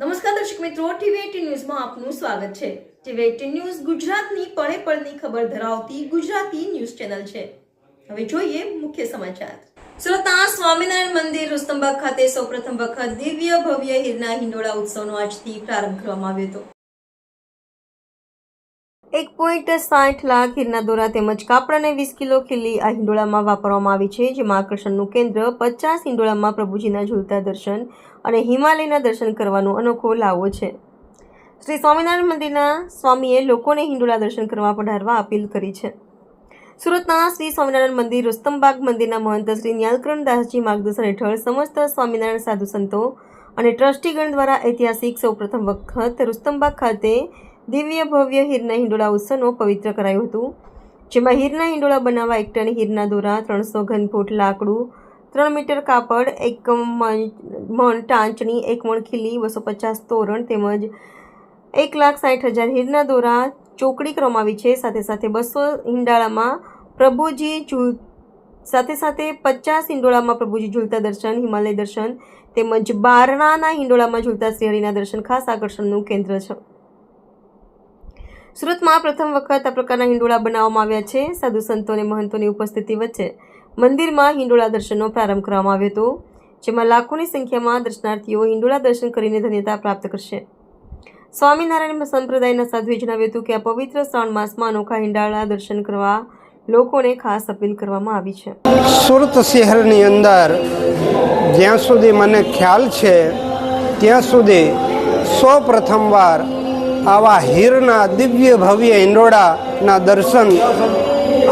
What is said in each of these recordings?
નમસ્કાર દર્શક મિત્રો, ટીવી ન્યૂઝમાં આપનું સ્વાગત છે. ટીવી એટીન ન્યૂઝ ગુજરાતની પળે પળની ખબર ધરાવતી ગુજરાતી ન્યૂઝ ચેનલ છે. હવે જોઈએ મુખ્ય સમાચાર. સુરતના સ્વામિનારાયણ મંદિર રુસ્તંબાગ ખાતે સૌપ્રથમ વખત દિવ્ય ભવ્ય હીરના હિંડોળા ઉત્સવનો આજથી પ્રારંભ કરવામાં આવ્યો હતો. એક પોઈન્ટ સાઠ લાખ હીરના દોરા તેમજ કાપડ અને વીસ કિલો ખીલી આ હિંડોળામાં વાપરવામાં આવી છે, જેમાં આકર્ષણનું કેન્દ્ર પચાસ હિંડોળામાં પ્રભુજીના ઝૂલતા દર્શન અને હિમાલયના દર્શન કરવાનો અનોખો લાવો છે. શ્રી સ્વામિનારાયણ મંદિરના સ્વામીએ લોકોને હિંડોળા દર્શન કરવા પધારવા અપીલ કરી છે. સુરતના શ્રી સ્વામિનારાયણ મંદિર, રુસ્તમબાગ મંદિરના મહંત શ્રી ન્યાલકરણ દાસજી માર્ગદર્શન હેઠળ સમસ્ત સ્વામિનારાયણ સાધુ સંતો અને ટ્રસ્ટીગણ દ્વારા ઐતિહાસિક સૌપ્રથમ વખત રુસ્તમબાગ ખાતે દિવ્ય ભવ્ય હીરના હિંડોળા ઉત્સવનો પવિત્ર કરાયું હતું, જેમાં હીરના હિંડોળા બનાવવા એક ટન હીરના દોરા, ત્રણસો ઘન ફૂટ લાકડું, ત્રણ મીટર કાપડ, એક મણ ટાંચણી, એક મણ ખીલી, બસો પચાસ તોરણ તેમજ એક લાખ સાઠ હજાર હીરના દોરા ચોકડી કરવામાં આવી છે. સાથે સાથે બસો હિંડાળામાં પ્રભુજી ઝૂલ, સાથે સાથે પચાસ હિંડોળામાં પ્રભુજી ઝૂલતા દર્શન, હિમાલય દર્શન તેમજ બારણાના હિંડોળામાં ઝૂલતા શ્રીહરિના દર્શન ખાસ આકર્ષણનું કેન્દ્ર છે. સુરતમાં પ્રથમ વખત આ પ્રકારના હિંડોળા બનાવવામાં આવ્યા છે. સાધુ સંતો અને મહંતોની ઉપસ્થિતિ વચ્ચે મંદિરમાં હિંડોળા દર્શનનો પ્રારંભ કરવામાં આવ્યો હતો, જેમાં લાખોની સંખ્યામાં દર્શનાર્થીઓ હિંડોળા દર્શન કરીને ધન્યતા પ્રાપ્ત કરશે. સ્વામિનારાયણ સંપ્રદાયના સાધુએ જણાવ્યું હતું કે આ પવિત્ર શ્રાવણ માસમાં અનોખા હિંડાળા દર્શન કરવા લોકોને ખાસ અપીલ કરવામાં આવી છે. સુરત શહેરની અંદર જ્યાં સુધી મને ખ્યાલ છે, ત્યાં સુધી સૌ પ્રથમવાર આવા હીરના દિવ્ય ભવ્ય હિંડોળાના દર્શન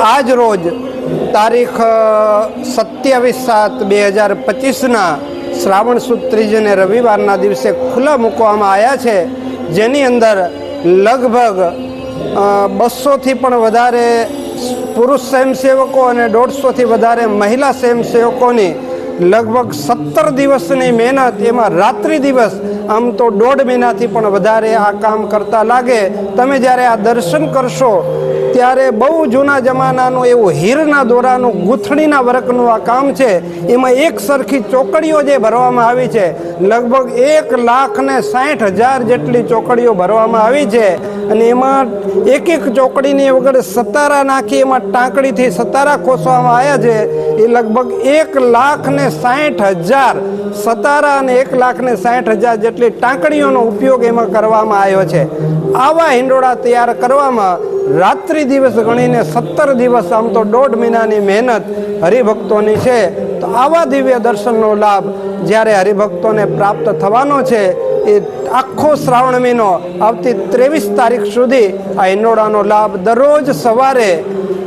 આજ રોજ તારીખ સત્યાવીસ સાત બે હજાર પચીસના શ્રાવણ સુદ ત્રીજને રવિવારના દિવસે ખુલ્લા મૂકવામાં આવ્યા છે. જેની અંદર લગભગ બસોથી પણ વધારે પુરુષ સ્વયંસેવકો અને દોઢસોથી વધારે મહિલા સ્વયંસેવકોની લગભગ સત્તર દિવસની મહેનત, એમાં રાત્રિ દિવસ આમ તો દોઢ મહિનાથી પણ વધારે આ કામ કરતા લાગે. તમે જ્યારે આ દર્શન કરશો ત્યારે બહુ જૂના જમાનાનું એવું હીરના દોરાનું, ગૂંથણીના વર્કનું આ કામ છે, એમાં એક સરખી ચોકડીઓ જે ભરવામાં આવી છે, લગભગ એક લાખ ને સાઠ હજાર જેટલી ચોકડીઓ ભરવામાં આવી છે, અને એમાં એક એક ચોકડીની વગર સતારા નાખી, એમાં ટાંકડીથી સતારા ખોસવામાં આવ્યા છે, એ લગભગ એક લાખ ને સાઠ હજાર સતારા અને એક લાખ ને સાઠ હજાર જેટલી ટાંકડીઓનો ઉપયોગ એમાં કરવામાં આવ્યો છે. આવા હિંડોળા તૈયાર કરવામાં રાત્રિ દિવસ ગણીને સત્તર દિવસ આમ તો દોઢ મહિનાની મહેનત હરિભક્તોની છે, તો આવા દિવ્ય દર્શનનો લાભ જ્યારે હરિભક્તોને પ્રાપ્ત થવાનો છે, એ આખો શ્રાવણ મહિનો, આવતી ત્રેવીસ તારીખ સુધી આ હિંડોળાનો લાભ દરરોજ સવારે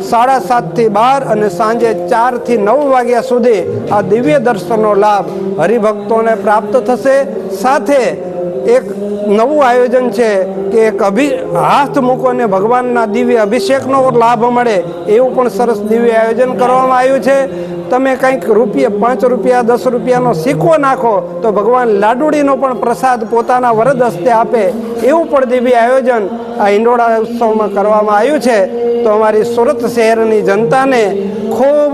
સાડા સાતથી બાર અને સાંજે ચારથી નવ વાગ્યા સુધી આ દિવ્ય દર્શનનો લાભ હરિભક્તોને પ્રાપ્ત થશે. સાથે એક નવું આયોજન છે કે એક અભિ, હાથ મૂકો અને ભગવાનના દિવ્ય અભિષેકનો લાભ મળે એવું પણ સરસ દિવ્ય આયોજન કરવામાં આવ્યું છે. તમે કંઈક રૂપિયા પાંચ રૂપિયા, દસ રૂપિયાનો સિક્કો નાખો તો ભગવાન લાડુડીનો પણ પ્રસાદ પોતાના વરદ હસ્તે આપે એવું પણ દિવ્ય આયોજન આ હિંડોળા ઉત્સવમાં કરવામાં આવ્યું છે. તો અમારી સુરત શહેરની જનતાને ખૂબ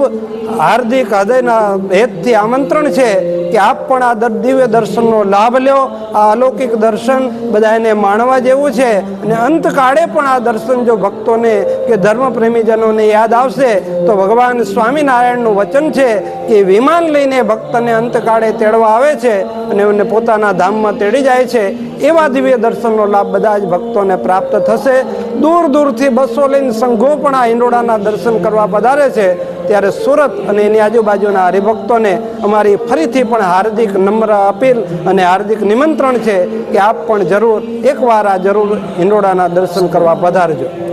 હાર્દિક હૃદયના હેતથી આમંત્રણ છે કે આપ પણ આ દિવ્ય દર્શનનો લાભ લ્યો. આ અલૌકિક દર્શન બધાને માણવા જેવું છે. અને અંતકાળે પણ આ દર્શન જો ભક્તોને કે ધર્મપ્રેમીજનોને યાદ આવશે, તો ભગવાન સ્વામિનારાયણનું વચન છે કે વિમાન લઈને ભક્તને અંતકાળે તેડવા આવે છે અને એમને પોતાના ધામમાં તેડી જાય છે. એવા દિવ્ય દર્શનનો લાભ બધા જ ભક્તોને પ્રાપ્ત થશે. દૂર દૂરથી બસો લઈને સંઘો પણ આ હિંડોળાના દર્શન કરવા પધારે છે. ત્યારે સુરત અને એની આજુબાજુના હરિભક્તોને અમારી ફરીથી પણ હાર્દિક નમ્ર અપીલ અને હાર્દિક નિમંત્રણ છે કે આપ પણ જરૂર એકવાર આ જરૂર હિંડોળાના દર્શન કરવા પધારજો.